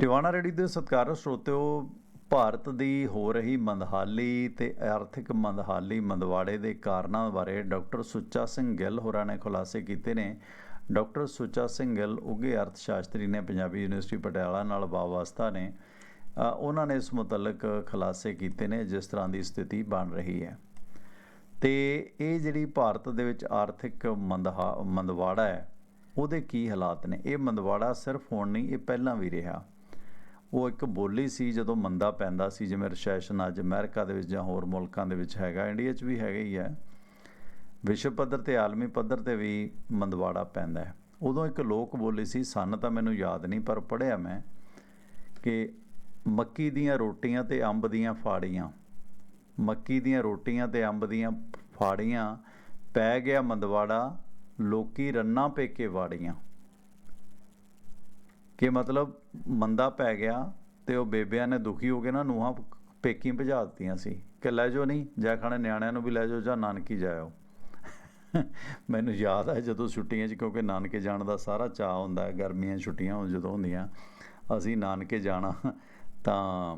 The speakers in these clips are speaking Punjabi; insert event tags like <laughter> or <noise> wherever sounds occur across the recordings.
ਟਿਵਾਣਾ ਰੇਡੀ ਦੇ ਸਤਿਕਾਰਯੋਗ ਸਰੋਤਿਓ, ਭਾਰਤ ਦੀ ਹੋ ਰਹੀ ਮੰਦਹਾਲੀ ਤੇ ਆਰਥਿਕ ਮੰਦਹਾਲੀ ਮੰਦਵਾੜੇ ਦੇ ਕਾਰਨਾਂ ਬਾਰੇ ਡਾਕਟਰ ਸੁੱਚਾ ਸਿੰਘ ਗਿੱਲ ਹੋਰਾਂ ਨੇ ਖੁਲਾਸੇ ਕੀਤੇ ਨੇ। ਡਾਕਟਰ ਸੁੱਚਾ ਸਿੰਘ ਗਿੱਲ ਉੱਘੇ ਅਰਥਸ਼ਾਸਤਰੀ ਨੇ, ਪੰਜਾਬੀ ਯੂਨੀਵਰਸਿਟੀ ਪਟਿਆਲਾ ਨਾਲ ਵਾਸਤਾ ਨੇ। ਉਹਨਾਂ ਨੇ ਇਸ ਮੁਤਲਕ ਖੁਲਾਸੇ ਕੀਤੇ ਨੇ, ਜਿਸ ਤਰ੍ਹਾਂ ਦੀ ਸਥਿਤੀ ਬਣ ਰਹੀ ਹੈ। ਤੇ ਇਹ ਜਿਹੜੀ ਭਾਰਤ ਦੇ ਵਿੱਚ ਆਰਥਿਕ ਮੰਦਹਾ, ਮੰਦਵਾੜਾ ਹੈ, ਉਹਦੇ ਕੀ ਹਾਲਾਤ ਨੇ? ਇਹ ਮੰਦਵਾੜਾ ਸਿਰਫ ਹੁਣ ਨਹੀਂ, ਇਹ ਪਹਿਲਾਂ ਵੀ ਰਿਹਾ। ਉਹ ਇੱਕ ਬੋਲੀ ਸੀ ਜਦੋਂ ਮੰਦਾ ਪੈਂਦਾ ਸੀ, ਜਿਵੇਂ ਰਿਸੈਸ਼ਨ ਅੱਜ ਅਮਰੀਕਾ ਦੇ ਵਿੱਚ ਜਾਂ ਹੋਰ ਮੁਲਕਾਂ ਦੇ ਵਿੱਚ ਹੈਗਾ, ਇੰਡੀਆ 'ਚ ਵੀ ਹੈਗਾ ਹੀ ਹੈ। ਵਿਸ਼ਵ ਪੱਧਰ ਤੇ, ਆਲਮੀ ਪੱਧਰ ਤੇ ਵੀ ਮੰਦਵਾੜਾ ਪੈਂਦਾ ਹੈ। ਉਦੋਂ ਇੱਕ ਲੋਕ ਬੋਲੀ ਸੀ, ਸਨ ਤਾਂ ਮੈਨੂੰ ਯਾਦ ਨਹੀਂ, ਪਰ ਪੜ੍ਹਿਆ ਮੈਂ ਕਿ ਮੱਕੀ ਦੀਆਂ ਰੋਟੀਆਂ ਤੇ ਅੰਬ ਦੀਆਂ ਫਾੜੀਆਂ, ਮੱਕੀ ਦੀਆਂ ਰੋਟੀਆਂ ਤੇ ਅੰਬ ਦੀਆਂ ਫਾੜੀਆਂ, ਪੈ ਗਿਆ ਮੰਦਵਾੜਾ, ਲੋਕੀ ਰੰਨਾ ਪੇਕੇ ਵਾੜੀਆਂ। ਕਿ ਮਤਲਬ ਮੰਦਾ ਪੈ ਗਿਆ ਤੇ ਉਹ ਬੇਬਿਆਂ ਨੇ ਦੁਖੀ ਹੋ ਕੇ ਨਾ ਨੂਹਾਂ ਪੇਕੀ ਭਜਾ ਦਿੱਤੀਆਂ ਸੀ ਕਿ ਲੈ ਜਾਓ ਨਹੀਂ ਜਾ ਖਾਣੇ ਨਿਆਣਿਆਂ ਨੂੰ ਵੀ ਲੈ ਜਾਓ ਜਾਂ ਨਾਨਕੀ ਜਾਇਓ। <laughs> ਮੈਨੂੰ ਯਾਦ ਹੈ ਜਦੋਂ ਛੁੱਟੀਆਂ 'ਚ, ਕਿਉਂਕਿ ਨਾਨਕੇ ਜਾਣ ਦਾ ਸਾਰਾ ਚਾਅ ਹੁੰਦਾ ਹੈ, ਗਰਮੀਆਂ ਛੁੱਟੀਆਂ ਜਦੋਂ ਹੁੰਦੀਆਂ, ਅਸੀਂ ਨਾਨਕੇ ਜਾਣਾ <laughs> ਤਾਂ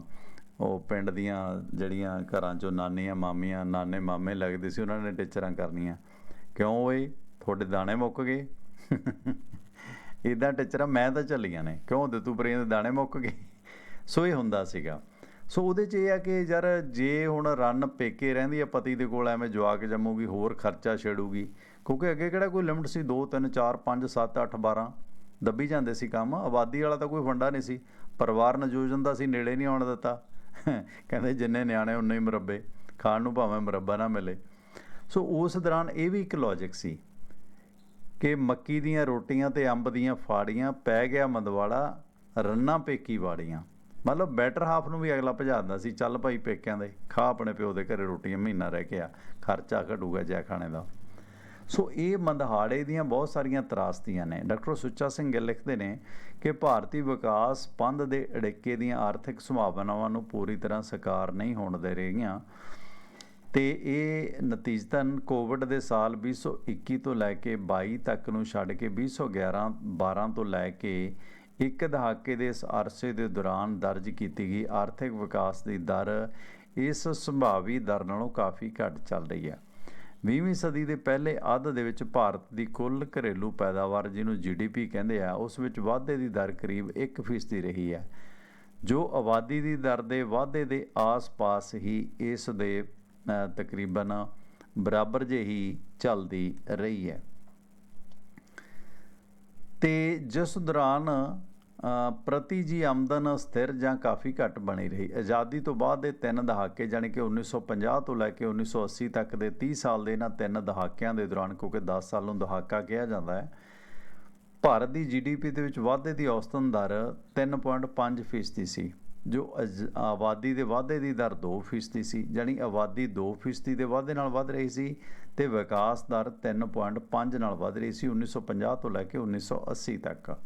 ਉਹ ਪਿੰਡ ਦੀਆਂ ਜਿਹੜੀਆਂ ਘਰਾਂ 'ਚੋਂ ਨਾਨੀਆਂ, ਮਾਮੀਆਂ, ਨਾਨੇ, ਮਾਮੇ ਲੱਗਦੇ ਸੀ, ਉਹਨਾਂ ਨੇ ਟੀਚਰਾਂ ਕਰਨੀਆਂ। ਕਿਉਂ ਓਏ? ਤੁਹਾਡੇ ਦਾਣੇ ਮੁੱਕ ਗਏ। <laughs> ਇਦਾਂ ਟੀਚਰਾਂ ਮੈਂ ਤਾਂ ਚੱਲੀਆਂ ਨੇ। ਕਿਉਂ? ਦਤੂਪਰੀਆਂ ਦੇ ਦਾਣੇ ਮੁੱਕ ਗਏ। ਸੋ ਇਹ ਹੁੰਦਾ ਸੀਗਾ। ਸੋ ਉਹਦੇ 'ਚ ਇਹ ਆ ਕਿ ਯਾਰ ਜੇ ਹੁਣ ਰਨ ਪੇਕੇ ਰਹਿੰਦੀ ਆ ਪਤੀ ਦੇ ਕੋਲ, ਐਵੇਂ ਜਵਾਕ ਜੰਮੂਗੀ, ਹੋਰ ਖਰਚਾ ਛੇੜੂਗੀ। ਕਿਉਂਕਿ ਅੱਗੇ ਕਿਹੜਾ ਕੋਈ ਲਿਮਟ ਸੀ? 2 3 4 5 7 8 12 ਦੱਬੀ ਜਾਂਦੇ ਸੀ ਕੰਮ। ਆਬਾਦੀ ਵਾਲਾ ਤਾਂ ਕੋਈ ਫੰਡਾ ਨਹੀਂ ਸੀ। ਪਰਿਵਾਰ ਨਜੂਜਨ ਦਾ ਸੀ, ਨੇੜੇ ਨਹੀਂ ਆਉਣ ਦਿੱਤਾ। ਕਹਿੰਦੇ ਜਿੰਨੇ ਨਿਆਣੇ, ਉਨੇ ਹੀ ਮੁਰੱਬੇ। ਖਾਣ ਨੂੰ ਭਾਵੇਂ ਮੁਰੱਬਾ ਨਾ ਮਿਲੇ। ਸੋ ਉਸ ਦੌਰਾਨ ਇਹ ਵੀ ਇੱਕ ਲੌਜੀਕ ਸੀ। ਕਿ ਮੱਕੀ ਦੀਆਂ ਰੋਟੀਆਂ ਤੇ ਅੰਬ ਦੀਆਂ ਫਾੜੀਆਂ ਪੈ ਗਿਆ ਮੰਦਵਾੜਾ, ਰੰਨਾ ਪੇਕੀ ਵਾੜੀਆਂ। ਮਤਲਬ ਬੈਟਰ ਹਾਫ ਨੂੰ ਵੀ ਅਗਲਾ ਭਜਾ ਦਿੰਦਾ ਸੀ, ਚੱਲ ਭਾਈ ਪੇਕਿਆਂ ਦੇ, ਖਾ ਆਪਣੇ ਪਿਓ ਦੇ ਘਰੇ ਰੋਟੀਆਂ ਮਹੀਨਾ ਰਹਿ ਕੇ ਆ, ਖਰਚਾ ਘਟੂਗਾ ਜੈ ਖਾਣੇ ਦਾ। ਸੋ ਇਹ ਮੰਦਹਾੜੇ ਦੀਆਂ ਬਹੁਤ ਸਾਰੀਆਂ ਤਰਾਸਤੀਆਂ ਨੇ। ਡਾਕਟਰ ਸੁੱਚਾ ਸਿੰਘ ਗਿੱਲ ਲਿਖਦੇ ਨੇ ਕਿ ਭਾਰਤੀ ਵਿਕਾਸ ਪੰਧ ਦੇ ਅੜਿੱਕੇ ਦੀਆਂ ਆਰਥਿਕ ਸੰਭਾਵਨਾਵਾਂ ਨੂੰ ਪੂਰੀ ਤਰ੍ਹਾਂ ਸਾਕਾਰ ਨਹੀਂ ਹੋਣ ਦੇ ਰਹੀਆਂ। ਤੇ ਇਹ ਨਤੀਜਤਨ ਕੋਵਿਡ ਦੇ ਸਾਲ 2021 ਤੋਂ ਲੈ ਕੇ 22 ਤੱਕ ਨੂੰ ਛੱਡ ਕੇ 2011 12 ਤੋਂ ਲੈ ਕੇ ਇੱਕ ਦਹਾਕੇ ਦੇ ਇਸ ਅਰਸੇ ਦੇ ਦੌਰਾਨ ਦਰਜ ਕੀਤੀ ਗਈ ਆਰਥਿਕ ਵਿਕਾਸ ਦੀ ਦਰ ਇਸ ਸੰਭਾਵੀ ਦਰ ਨਾਲੋਂ ਕਾਫੀ ਘੱਟ ਚੱਲ ਰਹੀ ਹੈ। 20ਵੀਂ ਸਦੀ ਦੇ ਪਹਿਲੇ ਅੱਧ ਦੇ ਵਿੱਚ ਭਾਰਤ ਦੀ ਕੁੱਲ ਘਰੇਲੂ ਪੈਦਾਵਾਰ ਜਿਹਨੂੰ ਜੀਡੀਪੀ ਕਹਿੰਦੇ ਆ, ਉਸ ਵਿੱਚ ਵਾਧੇ ਦੀ ਦਰ ਕਰੀਬ 1% ਰਹੀ ਹੈ। ਜੋ ਆਬਾਦੀ ਦੀ ਦਰ ਦੇ ਵਾਧੇ ਦੇ ਆਸ-ਪਾਸ ਹੀ ਇਸ ਦੇ ਤਕਰੀਬਨ ਬਰਾਬਰ ਜਿਹੀ ਚੱਲਦੀ ਰਹੀ ਹੈ। ਤੇ ਜਿਸ ਦੌਰਾਨ ਪ੍ਰਤੀ ਜੀ ਆਮਦਨ ਸਥਿਰ ਜਾਂ ਕਾਫੀ ਘੱਟ ਬਣੀ ਰਹੀ। ਆਜ਼ਾਦੀ ਤੋਂ ਬਾਅਦ ਦੇ ਤਿੰਨ ਦਹਾਕੇ ਜਾਣੀ ਕਿ 1950 ਤੋਂ ਲੈ ਕੇ 1980 ਤੱਕ ਦੇ 30 ਸਾਲ ਦੇ ਇਹਨਾਂ ਤਿੰਨ ਦਹਾਕਿਆਂ ਦੇ ਦੌਰਾਨ, ਕਿਉਂਕਿ 10 ਸਾਲ ਨੂੰ ਦਹਾਕਾ ਕਿਹਾ ਜਾਂਦਾ ਹੈ, ਭਾਰਤ ਦੀ ਜੀਡੀਪੀ ਦੇ ਵਿੱਚ ਵਾਧੇ ਦੀ ਔਸਤਨ ਦਰ 3.5 ਫੀਸਦੀ ਸੀ। ਜੋ ਅਜ- ਆਬਾਦੀ ਦੇ ਵਾਧੇ ਦੀ ਦਰ 2 ਫੀਸਦੀ ਸੀ, ਜਾਣੀ ਆਬਾਦੀ 2 ਫੀਸਦੀ ਦੇ ਵਾਧੇ ਨਾਲ ਵੱਧ ਰਹੀ ਸੀ ਤੇ ਵਿਕਾਸ ਦਰ 3.5 ਨਾਲ ਵੱਧ ਰਹੀ ਸੀ 1950 ਤੋਂ ਲੈ ਕੇ 1980 ਤੱਕ।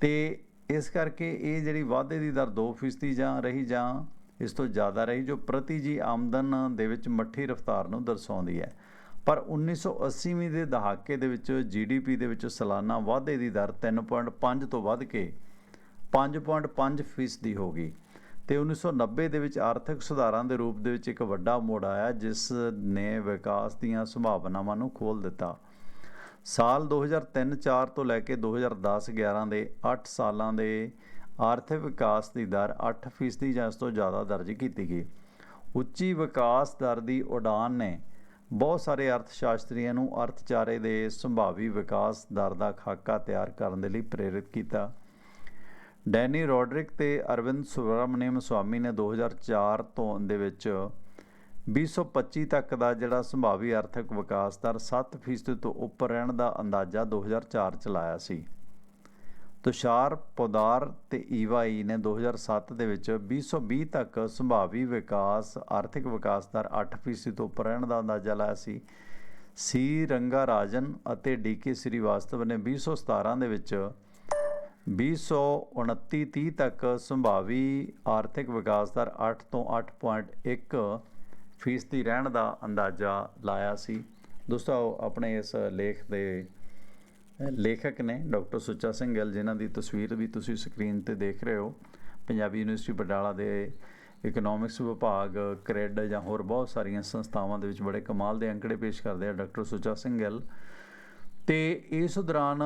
ਤੇ ਇਸ ਕਰਕੇ ਇਹ ਜਿਹੜੀ ਵਾਧੇ ਦੀ ਦਰ 2 ਫੀਸਦੀ ਜਾਂ ਰਹੀ ਜਾਂ ਇਸ ਤੋਂ ਜ਼ਿਆਦਾ ਰਹੀ, ਜੋ ਪ੍ਰਤੀ ਜੀ ਆਮਦਨ ਦੇ ਵਿੱਚ ਮੱਠੀ ਰਫ਼ਤਾਰ ਨੂੰ ਦਰਸਾਉਂਦੀ ਹੈ। ਪਰ 1980ਵੀਂ ਦੇ ਦਹਾਕੇ ਦੇ ਵਿੱਚ ਜੀਡੀਪੀ ਦੇ ਵਿੱਚ ਸਾਲਾਨਾ ਵਾਧੇ ਦੀ ਦਰ 3.5 ਤੋਂ ਵੱਧ ਕੇ 5.5 ਫੀਸਦੀ ਹੋ ਗਈ ਤੇ 1990 ਦੇ ਵਿੱਚ ਆਰਥਿਕ ਸੁਧਾਰਾਂ ਦੇ ਰੂਪ ਦੇ ਵਿੱਚ ਇੱਕ ਵੱਡਾ ਮੋੜ ਆਇਆ, ਜਿਸ ਨੇ ਵਿਕਾਸ ਦੀਆਂ ਸੰਭਾਵਨਾਵਾਂ ਨੂੰ ਖੋਲ ਦਿੱਤਾ। ਸਾਲ 2003-4 ਤੋਂ ਲੈ ਕੇ 2010-11 ਦੇ 8 ਸਾਲਾਂ ਦੇ ਆਰਥਿਕ ਵਿਕਾਸ ਦੀ ਦਰ 8% ਜਾਂ ਇਸ ਤੋਂ ਜ਼ਿਆਦਾ ਦਰਜ ਕੀਤੀ ਗਈ। ਉੱਚੀ ਵਿਕਾਸ ਦਰ ਦੀ ਉਡਾਨ ਨੇ ਬਹੁਤ ਸਾਰੇ ਅਰਥਸ਼ਾਸਤਰੀਆਂ ਨੂੰ ਅਰਥਚਾਰੇ ਦੇ ਸੰਭਾਵੀ ਵਿਕਾਸ ਦਰ ਦਾ ਖਾਕਾ ਤਿਆਰ ਕਰਨ ਦੇ ਲਈ ਪ੍ਰੇਰਿਤ ਕੀਤਾ। ਡੈਨੀ ਰੋਡਰਿਕ ਤੇ ਅਰਵਿੰਦ ਸੁਬਰਾਮਨੀਅਮ ਸਵਾਮੀ ਨੇ 2004 ਤੋਂ ਦੇ ਵਿੱਚ 2025 ਤੱਕ ਦਾ ਜਿਹੜਾ ਸੰਭਾਵੀ ਆਰਥਿਕ ਵਿਕਾਸ ਦਰ 7% ਤੋਂ ਉੱਪਰ ਰਹਿਣ ਦਾ ਅੰਦਾਜ਼ਾ 2004 ਚ ਲਾਇਆ ਸੀ। ਤੁਸ਼ਾਰ, ਪੋਦਾਰ ਤੇ ਈਵਾਈ ਨੇ 2007 ਦੇ ਵਿੱਚ 2020 ਤੱਕ ਸੰਭਾਵੀ ਵਿਕਾਸ, ਆਰਥਿਕ ਵਿਕਾਸ ਦਰ 8% ਤੋਂ ਉੱਪਰ ਰਹਿਣ ਦਾ ਅੰਦਾਜ਼ਾ ਲਾਇਆ ਸੀ। ਸੀ ਰੰਗਾ ਰਾਜਨ ਅਤੇ ਡੀਕੇ ਸ੍ਰੀਵਾਸਤਵ ਨੇ 2017 ਦੇ ਵਿੱਚ 2029-30 ਤੱਕ ਸੰਭਾਵੀ ਆਰਥਿਕ ਵਿਕਾਸ ਦਰ 8 ਤੋਂ 8.1 ਫੀਸਦੀ ਰਹਿਣ ਦਾ ਅੰਦਾਜ਼ਾ ਲਾਇਆ ਸੀ। ਦੋਸਤੋ, ਆਪਣੇ ਇਸ ਲੇਖ ਦੇ ਲੇਖਕ ਨੇ ਡਾਕਟਰ ਸੁੱਚਾ ਸਿੰਘ ਗਿੱਲ ਜਿਨ੍ਹਾਂ ਦੀ ਤਸਵੀਰ ਵੀ ਤੁਸੀਂ ਸਕਰੀਨ ਤੇ ਦੇਖ ਰਹੇ ਹੋ, ਪੰਜਾਬੀ ਯੂਨੀਵਰਸਿਟੀ ਪਟਿਆਲਾ ਦੇ ਇਕਨੋਮਿਕਸ ਵਿਭਾਗ, ਕ੍ਰੈਡ ਜਾਂ ਹੋਰ ਬਹੁਤ ਸਾਰੀਆਂ ਸੰਸਥਾਵਾਂ ਦੇ ਵਿੱਚ ਬੜੇ ਕਮਾਲ ਦੇ ਅੰਕੜੇ ਪੇਸ਼ ਕਰਦੇ ਆ ਡਾਕਟਰ ਸੁੱਚਾ ਸਿੰਘ ਗਿੱਲ ਤੇ ਇਸ ਦੌਰਾਨ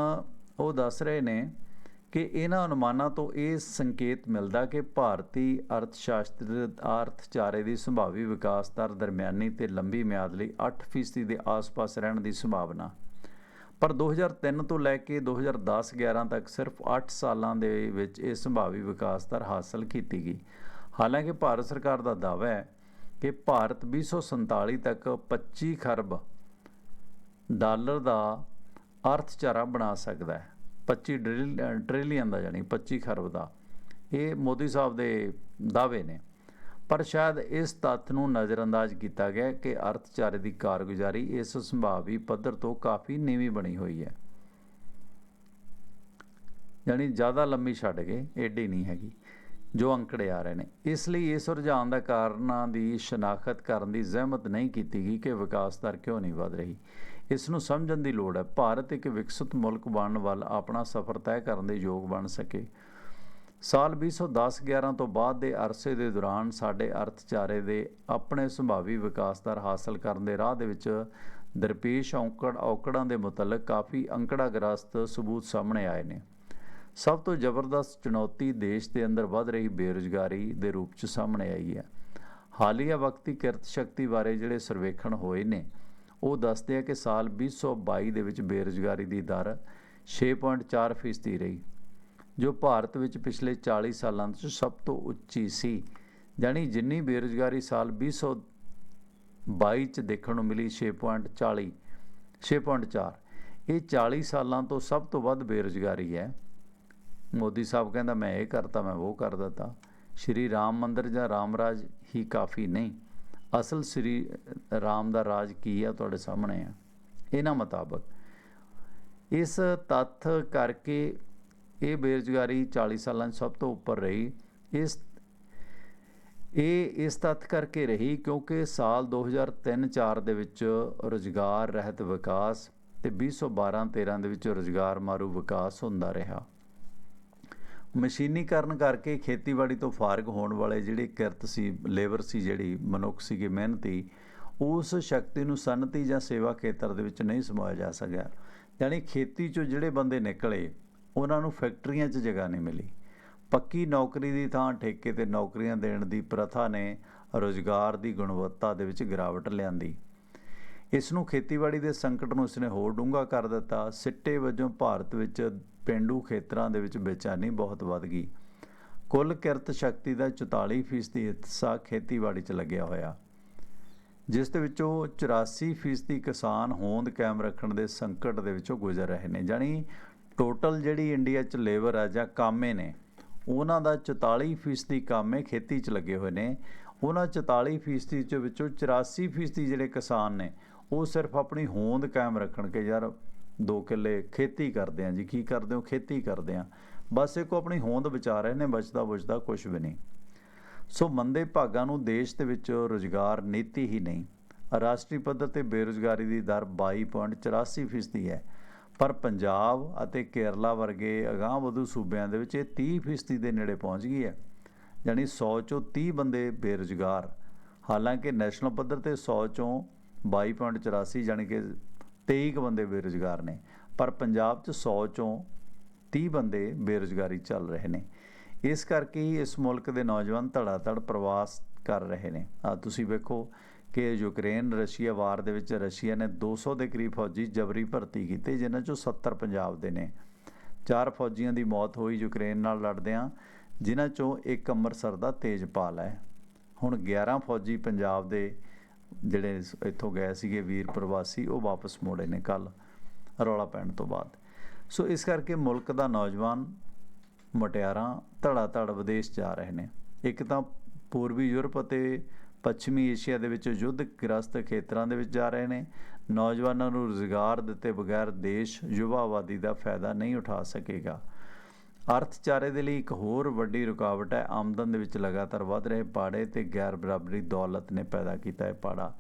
ਉਹ ਦੱਸ ਰਹੇ ਨੇ ਕਿ ਇਹਨਾਂ ਅਨੁਮਾਨਾਂ ਤੋਂ ਇਹ ਸੰਕੇਤ ਮਿਲਦਾ ਕਿ ਭਾਰਤੀ ਅਰਥ ਸ਼ਾਸਤਰ ਅਰਥਚਾਰੇ ਦੀ ਸੰਭਾਵੀ ਵਿਕਾਸ ਦਰ ਦਰਮਿਆਨੀ ਤੇ ਲੰਬੀ ਮਿਆਦ ਲਈ 8% ਦੇ ਆਸ-ਪਾਸ ਰਹਿਣ ਦੀ ਸੰਭਾਵਨਾ। ਪਰ 2003 ਤੋਂ ਲੈ ਕੇ 2010-11 ਤੱਕ ਸਿਰਫ 8 ਸਾਲਾਂ ਦੇ ਵਿੱਚ ਇਹ ਸੰਭਾਵੀ ਵਿਕਾਸ ਦਰ ਹਾਸਲ ਕੀਤੀ ਗਈ। ਹਾਲਾਂਕਿ ਭਾਰਤ ਸਰਕਾਰ ਦਾ ਦਾਅਵਾ ਹੈ ਕਿ ਭਾਰਤ 2047 ਤੱਕ 25 ਖਰਬ ਡਾਲਰ ਦਾ ਅਰਥਚਾਰਾ ਬਣਾ ਸਕਦਾ ਹੈ। 25 ਡਰਿਲ- ਟ੍ਰਿਲੀਅਨ ਦਾ ਜਾਨੀ 25 ਖਰਬ ਦਾ। ਇਹ ਮੋਦੀ ਸਾਹਿਬ ਦੇ ਦਾਅਵੇ ਨੇ। ਪਰ ਸ਼ਾਇਦ ਇਸ ਤੱਥ ਨੂੰ ਨਜ਼ਰਅੰਦਾਜ਼ ਕੀਤਾ ਗਿਆ ਕਿ ਅਰਥਚਾਰੇ ਦੀ ਕਾਰਗੁਜ਼ਾਰੀ ਇਸ ਸੰਭਾਵੀ ਪੱਧਰ ਤੋਂ ਕਾਫੀ ਨੀਵੀਂ ਬਣੀ ਹੋਈ ਹੈ। ਯਾਨੀ ਜ਼ਿਆਦਾ ਲੰਮੀ ਛੱਡ ਗਏ ਏਡੀ ਨਹੀਂ ਹੈਗੀ, ਜੋ ਅੰਕੜੇ ਆ ਰਹੇ ਨੇ। ਇਸ ਲਈ ਇਸ ਰੁਝਾਨ ਦਾ ਕਾਰਨਾਂ ਦੀ ਸ਼ਨਾਖਤ ਕਰਨ ਦੀ ਜ਼ਹਿਮਤ ਨਹੀਂ ਕੀਤੀ ਗਈ ਕਿ ਵਿਕਾਸ ਦਰ ਕਿਉਂ ਨਹੀਂ ਵਧ ਰਹੀ। ਇਸ ਨੂੰ ਸਮਝਣ ਦੀ ਲੋੜ ਹੈ। ਭਾਰਤ ਇੱਕ ਵਿਕਸਿਤ ਮੁਲਕ ਬਣਨ ਵੱਲ ਆਪਣਾ ਸਫ਼ਰ ਤੈਅ ਕਰਨ ਦੇ ਯੋਗ ਬਣ ਸਕੇ। ਸਾਲ 2010-11 ਤੋਂ ਬਾਅਦ ਦੇ ਅਰਸੇ ਦੇ ਦੌਰਾਨ ਸਾਡੇ ਅਰਥਚਾਰੇ ਦੇ ਆਪਣੇ ਸੰਭਾਵੀ ਵਿਕਾਸ ਦਰ ਹਾਸਲ ਕਰਨ ਦੇ ਰਾਹ ਦੇ ਵਿੱਚ ਦਰਪੇਸ਼ ਔਕੜ ਔਕੜਾਂ ਦੇ ਮੁਤਲਕ ਕਾਫੀ ਅੰਕੜਾਗ੍ਰਸਤ ਸਬੂਤ ਸਾਹਮਣੇ ਆਏ ਨੇ। ਸਭ ਤੋਂ ਜ਼ਬਰਦਸਤ ਚੁਣੌਤੀ ਦੇਸ਼ ਦੇ ਅੰਦਰ ਵੱਧ ਰਹੀ ਬੇਰੁਜ਼ਗਾਰੀ ਦੇ ਰੂਪ 'ਚ ਸਾਹਮਣੇ ਆਈ ਹੈ। ਹਾਲੀਆ ਵਕਤੀ ਕਿਰਤ ਸ਼ਕਤੀ ਬਾਰੇ ਜਿਹੜੇ ਸਰਵੇਖਣ ਹੋਏ ਨੇ ਉਹ ਦੱਸਦੇ ਆ ਕਿ ਸਾਲ 2022 ਦੇ ਵਿੱਚ ਬੇਰੁਜ਼ਗਾਰੀ ਦੀ ਦਰ 6.4% ਫੀਸਦੀ ਰਹੀ, ਜੋ ਭਾਰਤ ਵਿੱਚ ਪਿਛਲੇ 40 ਸਾਲਾਂ ਵਿੱਚ ਸਭ ਤੋਂ ਉੱਚੀ ਸੀ। ਜਾਨੀ ਜਿੰਨੀ ਬੇਰੁਜ਼ਗਾਰੀ ਸਾਲ 2022 ਚ ਦੇਖਣ ਨੂੰ ਮਿਲੀ 6.40 6.4 ਇਹ 40 ਸਾਲਾਂ ਤੋਂ ਸਭ ਤੋਂ ਵੱਧ ਬੇਰੁਜ਼ਗਾਰੀ ਹੈ। ਮੋਦੀ ਸਾਹਿਬ ਕਹਿੰਦਾ, ਮੈਂ ਇਹ ਕਰਤਾ, ਮੈਂ ਉਹ ਕਰ ਦਿੱਤਾ। ਸ਼੍ਰੀ ਰਾਮ ਮੰਦਿਰ ਜਾਂ ਰਾਮਰਾਜ ਹੀ ਕਾਫੀ ਨਹੀਂ। ਅਸਲ ਸ਼੍ਰੀ ਰਾਮ ਦਾ ਰਾਜ ਕੀ ਆ ਤੁਹਾਡੇ ਸਾਹਮਣੇ ਆ? ਇਹਨਾਂ ਮੁਤਾਬਕ ਇਸ ਤੱਥ ਕਰਕੇ ਇਹ ਬੇਰੁਜ਼ਗਾਰੀ 40 ਸਾਲਾਂ 'ਚ ਸਭ ਤੋਂ ਉੱਪਰ ਰਹੀ। ਇਸ, ਇਹ ਇਸ ਤੱਥ ਕਰਕੇ ਰਹੀ ਕਿਉਂਕਿ ਸਾਲ 2003-4 ਦੇ ਵਿੱਚ ਰੁਜ਼ਗਾਰ, ਰਹਿਤ ਵਿਕਾਸ ਤੇ 2012-13 ਦੇ ਵਿੱਚ ਰੁਜ਼ਗਾਰ ਮਾਰੂ ਵਿਕਾਸ ਹੁੰਦਾ ਰਿਹਾ। ਮਸ਼ੀਨੀਕਰਨ ਕਰਕੇ ਖੇਤੀਬਾੜੀ ਤੋਂ ਫਾਰਗ ਹੋਣ ਵਾਲੇ ਜਿਹੜੇ ਕਿਰਤ ਸੀ, ਲੇਬਰ ਸੀ, ਜਿਹੜੀ ਮਨੁੱਖ ਸੀਗੇ, ਮਿਹਨਤੀ, ਉਸ ਸ਼ਕਤੀ ਨੂੰ ਸਨਅਤੀ ਜਾਂ ਸੇਵਾ ਖੇਤਰ ਦੇ ਵਿੱਚ ਨਹੀਂ ਸਮਾਇਆ ਜਾ ਸਕਿਆ। ਯਾਨੀ ਖੇਤੀ ਚੋਂ ਜਿਹੜੇ ਬੰਦੇ ਨਿਕਲੇ, ਉਹਨਾਂ ਨੂੰ ਫੈਕਟਰੀਆਂ 'ਚ ਜਗ੍ਹਾ ਨਹੀਂ ਮਿਲੀ। ਪੱਕੀ ਨੌਕਰੀ ਦੀ ਥਾਂ ਠੇਕੇ ਤੇ ਨੌਕਰੀਆਂ ਦੇਣ ਦੀ ਪ੍ਰਥਾ ਨੇ ਰੋਜ਼ਗਾਰ ਦੀ ਗੁਣਵੱਤਾ ਦੇ ਵਿੱਚ ਗਿਰਾਵਟ ਲਿਆਂਦੀ। ਇਸ ਨੂੰ ਖੇਤੀਬਾੜੀ ਦੇ ਸੰਕਟ ਨੂੰ ਇਸਨੇ ਹੋਰ ਡੂੰਘਾ ਕਰ ਦਿੱਤਾ। ਸਿੱਟੇ ਵਜੋਂ ਭਾਰਤ ਵਿੱਚ ਪਿੰਡੂ ਖੇਤਰਾਂ ਦੇ ਵਿੱਚ ਬੇਚੈਨੀ ਬਹੁਤ ਵੱਧ ਗਈ। ਕੁੱਲ ਕਿਰਤ ਸ਼ਕਤੀ ਦਾ 44% ਹਿੱਸਾ ਖੇਤੀਬਾੜੀ 'ਚ ਲੱਗਿਆ ਹੋਇਆ। ਜਿਸ ਦੇ ਵਿੱਚੋਂ 84% ਕਿਸਾਨ ਹੋਂਦ ਕਾਇਮ ਰੱਖਣ ਦੇ ਸੰਕਟ ਦੇ ਵਿੱਚੋਂ ਗੁਜ਼ਰ ਰਹੇ ਨੇ। ਜਾਨੀ ਟੋਟਲ ਜਿਹੜੀ ਇੰਡੀਆ 'ਚ ਲੇਬਰ ਆ ਜਾਂ ਕਾਮੇ ਨੇ, ਉਹਨਾਂ ਦਾ 44% ਕਾਮੇ ਖੇਤੀ 'ਚ ਲੱਗੇ ਹੋਏ ਨੇ। ਉਹਨਾਂ 44% ਚ ਵਿੱਚੋਂ 84% ਜਿਹੜੇ ਕਿਸਾਨ ਨੇ ਉਹ ਸਿਰਫ ਆਪਣੀ ਹੋਂਦ ਕਾਇਮ ਰੱਖਣ ਕੇ ਯਾਰ ਦੋ ਕਿੱਲੇ ਖੇਤੀ ਕਰਦੇ ਆ ਜੀ, ਕੀ ਕਰਦੇ ਹੋ? ਖੇਤੀ ਕਰਦੇ ਆ। ਬਸ ਇੱਕੋ ਆਪਣੀ ਹੋਂਦ ਬਚਾ ਰਹੇ ਨੇ, ਬਚਦਾ ਬੁਝਦਾ ਕੁਝ ਵੀ ਨਹੀਂ। ਸੋ ਮੰਦੇ ਭਾਗਾਂ ਨੂੰ ਦੇਸ਼ ਦੇ ਵਿੱਚ ਰੁਜ਼ਗਾਰ ਨੀਤੀ ਹੀ ਨਹੀਂ। ਰਾਸ਼ਟਰੀ ਪੱਧਰ ਤੇ ਬੇਰੁਜ਼ਗਾਰੀ ਦੀ ਦਰ 22.84% ਹੈ। ਪਰ ਪੰਜਾਬ ਅਤੇ ਕੇਰਲਾ ਵਰਗੇ ਅਗਾਂਹ ਵਧੂ ਸੂਬਿਆਂ ਦੇ ਵਿੱਚ ਇਹ 30% ਦੇ ਨੇੜੇ ਪਹੁੰਚ ਗਈ ਹੈ। ਯਾਨੀ 100 ਚੋਂ 30 ਬੰਦੇ ਬੇਰੁਜ਼ਗਾਰ। ਹਾਲਾਂਕਿ ਨੈਸ਼ਨਲ ਪੱਧਰ ਤੇ 100 ਚੋਂ 22.84 ਯਾਨੀ ਕਿ 23 ਕੁ ਬੰਦੇ ਬੇਰੁਜ਼ਗਾਰ ਨੇ, ਪਰ ਪੰਜਾਬ 'ਚ 100 ਚੋਂ 30 ਬੰਦੇ ਬੇਰੁਜ਼ਗਾਰੀ ਚੱਲ ਰਹੇ ਨੇ। ਇਸ ਕਰਕੇ ਹੀ ਇਸ ਮੁਲਕ ਦੇ ਨੌਜਵਾਨ ਧੜਾਧੜ ਪ੍ਰਵਾਸ ਕਰ ਰਹੇ ਨੇ। ਆ ਤੁਸੀਂ ਵੇਖੋ ਕਿ ਯੂਕਰੇਨ, ਰਸ਼ੀਆ ਵਾਰ ਦੇ ਵਿੱਚ ਰਸ਼ੀਆ ਨੇ 200 ਦੇ ਕਰੀਬ ਫੌਜੀ ਜਬਰੀ ਭਰਤੀ ਕੀਤੇ, ਜਿਨ੍ਹਾਂ ਚੋਂ 70 ਪੰਜਾਬ ਦੇ ਨੇ। ਚਾਰ ਫੌਜੀਆਂ ਦੀ ਮੌਤ ਹੋਈ ਯੂਕਰੇਨ ਨਾਲ ਲੜਦਿਆਂ, ਜਿਨ੍ਹਾਂ ਚੋਂ ਇੱਕ ਅੰਮ੍ਰਿਤਸਰ ਦਾ ਤੇਜਪਾਲ ਹੈ। ਹੁਣ 11 ਫੌਜੀ ਪੰਜਾਬ ਦੇ ਜਿਹੜੇ ਇੱਥੋਂ ਗਏ ਸੀਗੇ ਵੀਰ ਪ੍ਰਵਾਸੀ, ਉਹ ਵਾਪਸ ਮੋੜੇ ਨੇ ਕੱਲ ਰੌਲਾ ਪੈਣ ਤੋਂ ਬਾਅਦ। ਸੋ ਇਸ ਕਰਕੇ ਮੁਲਕ ਦਾ ਨੌਜਵਾਨ ਮਟਿਆਰਾਂ ਧੜਾ ਧੜ ਵਿਦੇਸ਼ ਜਾ ਰਹੇ ਨੇ। ਇੱਕ ਤਾਂ ਪੂਰਬੀ ਯੂਰਪ ਅਤੇ ਪੱਛਮੀ ਏਸ਼ੀਆ ਦੇ ਵਿੱਚ ਯੁੱਧ ਗ੍ਰਸਤ ਖੇਤਰਾਂ ਦੇ ਵਿੱਚ ਜਾ ਰਹੇ ਨੇ। ਨੌਜਵਾਨਾਂ ਨੂੰ ਰੁਜ਼ਗਾਰ ਦਿੱਤੇ ਬਗੈਰ ਦੇਸ਼ ਯੁਵਾ ਆਬਾਦੀ ਦਾ ਫਾਇਦਾ ਨਹੀਂ ਉਠਾ ਸਕੇਗਾ। ਅਰਥਚਾਰੇ ਦੇ ਲਈ ਇੱਕ ਹੋਰ ਵੱਡੀ ਰੁਕਾਵਟ ਹੈ। ਆਮਦਨ ਦੇ ਵਿੱਚ ਲਗਾਤਾਰ ਵਧ ਰਹੇ ਪਾੜੇ ਤੇ ਗੈਰ ਬਰਾਬਰੀ ਦੌਲਤ ਨੇ ਪੈਦਾ ਕੀਤਾ ਹੈ ਪਾੜਾ।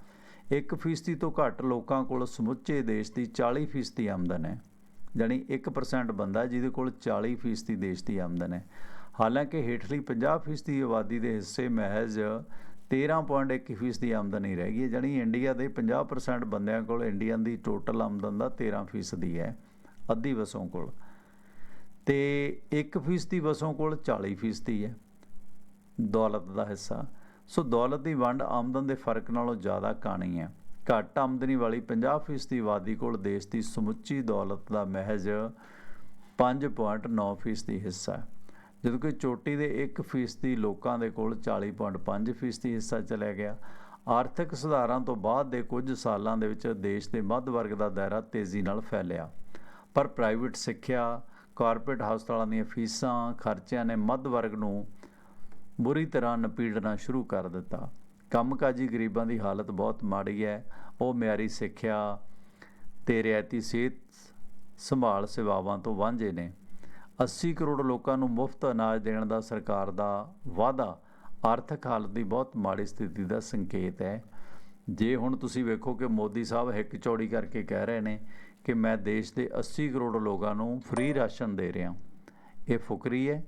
1% ਤੋਂ ਘੱਟ ਲੋਕਾਂ ਕੋਲ ਸਮੁੱਚੇ ਦੇਸ਼ ਦੀ 40% ਆਮਦਨ ਹੈ, ਜਾਣੀ 1% ਬੰਦਾ ਜਿਹਦੇ ਕੋਲ 40% ਦੇਸ਼ ਦੀ ਆਮਦਨ ਹੈ। ਹਾਲਾਂਕਿ ਹੇਠਲੀ 50% ਆਬਾਦੀ ਦੇ ਹਿੱਸੇ ਮਹਿਜ਼ 13.1% ਦੀ ਆਮਦਨ ਹੀ ਰਹਿ ਗਈ ਹੈ, ਜਾਣੀ ਇੰਡੀਆ ਦੇ 50% ਬੰਦਿਆਂ ਕੋਲ ਇੰਡੀਆ ਦੀ ਟੋਟਲ ਆਮਦਨ ਦਾ 13% ਦੀ ਹੈ, ਅੱਧੀ ਵਸੋਂ ਕੋਲ। ਤੇ 1% ਵਸੋਂ ਕੋਲ 40% ਹੈ ਦੌਲਤ ਦਾ ਹਿੱਸਾ। ਸੋ ਦੌਲਤ ਦੀ ਵੰਡ ਆਮਦਨ ਦੇ ਫ਼ਰਕ ਨਾਲੋਂ ਜ਼ਿਆਦਾ ਕਾਣੀ ਹੈ। ਘੱਟ ਆਮਦਨੀ ਵਾਲੀ 50% ਦੀ ਆਬਾਦੀ ਕੋਲ ਦੇਸ਼ ਦੀ ਸਮੁੱਚੀ ਦੌਲਤ ਦਾ ਮਹਿਜ਼ 5.9% ਦੀ ਹਿੱਸਾ ਹੈ। ਜਦੋਂ ਕਿ ਚੋਟੀ ਦੇ 1% ਲੋਕਾਂ ਦੇ ਕੋਲ 40.5% ਦੀ ਹਿੱਸਾ ਚਲਿਆ ਗਿਆ। ਆਰਥਿਕ ਸੁਧਾਰਾਂ ਤੋਂ ਬਾਅਦ ਦੇ ਕੁਝ ਸਾਲਾਂ ਦੇ ਵਿੱਚ ਦੇਸ਼ ਦੇ ਮੱਧ ਵਰਗ ਦਾ ਦਾਇਰਾ ਤੇਜ਼ੀ ਨਾਲ ਫੈਲਿਆ। ਪਰ ਪ੍ਰਾਈਵੇਟ ਸਿੱਖਿਆ ਕਾਰਪੋਰੇਟ ਹਸਪਤਾਲਾਂ ਦੀਆਂ ਫੀਸਾਂ, ਖਰਚਿਆਂ ਨੇ ਮੱਧ ਵਰਗ ਨੂੰ ਬੁਰੀ ਤਰ੍ਹਾਂ ਨਪੀੜਨਾ ਸ਼ੁਰੂ ਕਰ ਦਿੱਤਾ। ਕੰਮਕਾਜੀ ਗਰੀਬਾਂ ਦੀ ਹਾਲਤ ਬਹੁਤ ਮਾੜੀ ਹੈ। ਉਹ ਮਿਆਰੀ ਸਿੱਖਿਆ ਤੇ ਰਿਆਇਤੀ ਸਿਹਤ ਸੰਭਾਲ ਸੇਵਾਵਾਂ ਤੋਂ ਵਾਂਝੇ ਨੇ। 80 ਕਰੋੜ ਲੋਕਾਂ ਨੂੰ ਮੁਫਤ ਅਨਾਜ ਦੇਣ ਦਾ ਸਰਕਾਰ ਦਾ ਵਾਅਦਾ। ਆਰਥਿਕ ਹਾਲਤ ਦੀ ਬਹੁਤ ਮਾੜੀ ਸਥਿਤੀ ਦਾ ਸੰਕੇਤ ਹੈ। ਜੇ ਹੁਣ ਤੁਸੀਂ ਵੇਖੋ ਕਿ ਮੋਦੀ ਸਾਹਿਬ ਹਿੱਕ ਚੌੜੀ ਕਰਕੇ ਕਹਿ ਰਹੇ ਨੇ ਕਿ ਮੈਂ ਦੇਸ਼ ਦੇ 80 ਕਰੋੜ ਲੋਕਾਂ ਨੂੰ ਫ੍ਰੀ ਰਾਸ਼ਨ ਦੇ ਰਿਹਾ ਇਹ ਫੁਕਰੀ ਹੈ।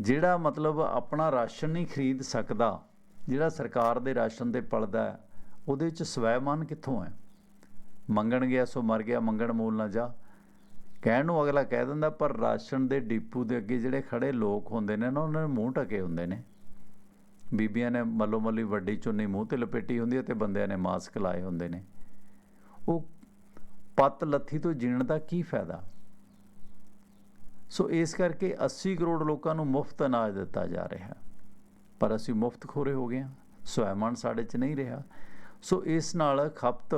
ਜਿਹੜਾ ਮਤਲਬ ਆਪਣਾ ਰਾਸ਼ਨ ਨਹੀਂ ਖਰੀਦ ਸਕਦਾ, ਜਿਹੜਾ ਸਰਕਾਰ ਦੇ ਰਾਸ਼ਨ ਤੇ ਪਲਦਾ ਹੈ, ਉਹਦੇ ਵਿੱਚ ਸਵੈਮਾਨ ਕਿੱਥੋਂ ਹੈ? ਮੰਗਣ ਗਿਆ ਸੋ ਮਰ ਗਿਆ, ਮੰਗਣ ਮੂਲ ਨਾ ਜਾ। ਕਹਿਣ ਨੂੰ ਅਗਲਾ ਕਹਿ ਦਿੰਦਾ, ਪਰ ਰਾਸ਼ਨ ਦੇ ਡਿਪੂ ਦੇ ਅੱਗੇ ਜਿਹੜੇ ਖੜੇ ਲੋਕ ਹੁੰਦੇ ਨੇ ਨਾ, ਉਹਨਾਂ ਦੇ ਮੂੰਹ ਢਕੇ ਹੁੰਦੇ ਨੇ। ਬੀਬੀਆਂ ਨੇ ਮੱਲੋ ਮੱਲੀ ਵੱਡੀ ਚੁੰਨੀ ਮੂੰਹ ਤੇ ਲਪੇਟੀ ਹੁੰਦੀ ਹੈ ਤੇ ਬੰਦਿਆਂ ਨੇ ਮਾਸਕ ਲਾਏ ਹੁੰਦੇ ਨੇ। ਉਹ ਪੱਤ ਲੱਥੀ ਤੋਂ ਜੀਣ ਦਾ ਕੀ ਫਾਇਦਾ? ਸੋ ਇਸ ਕਰਕੇ 80 ਕਰੋੜ ਲੋਕਾਂ ਨੂੰ ਮੁਫਤ ਅਨਾਜ ਦਿੱਤਾ ਜਾ ਰਿਹਾ। ਪਰ ਅਸੀਂ ਮੁਫਤ ਖੋਰੇ ਹੋ ਗਏ ਹਾਂ। ਸਵੈਮਾਨ ਸਾਡੇ 'ਚ ਨਹੀਂ ਰਿਹਾ। ਸੋ ਇਸ ਨਾਲ ਖਪਤ,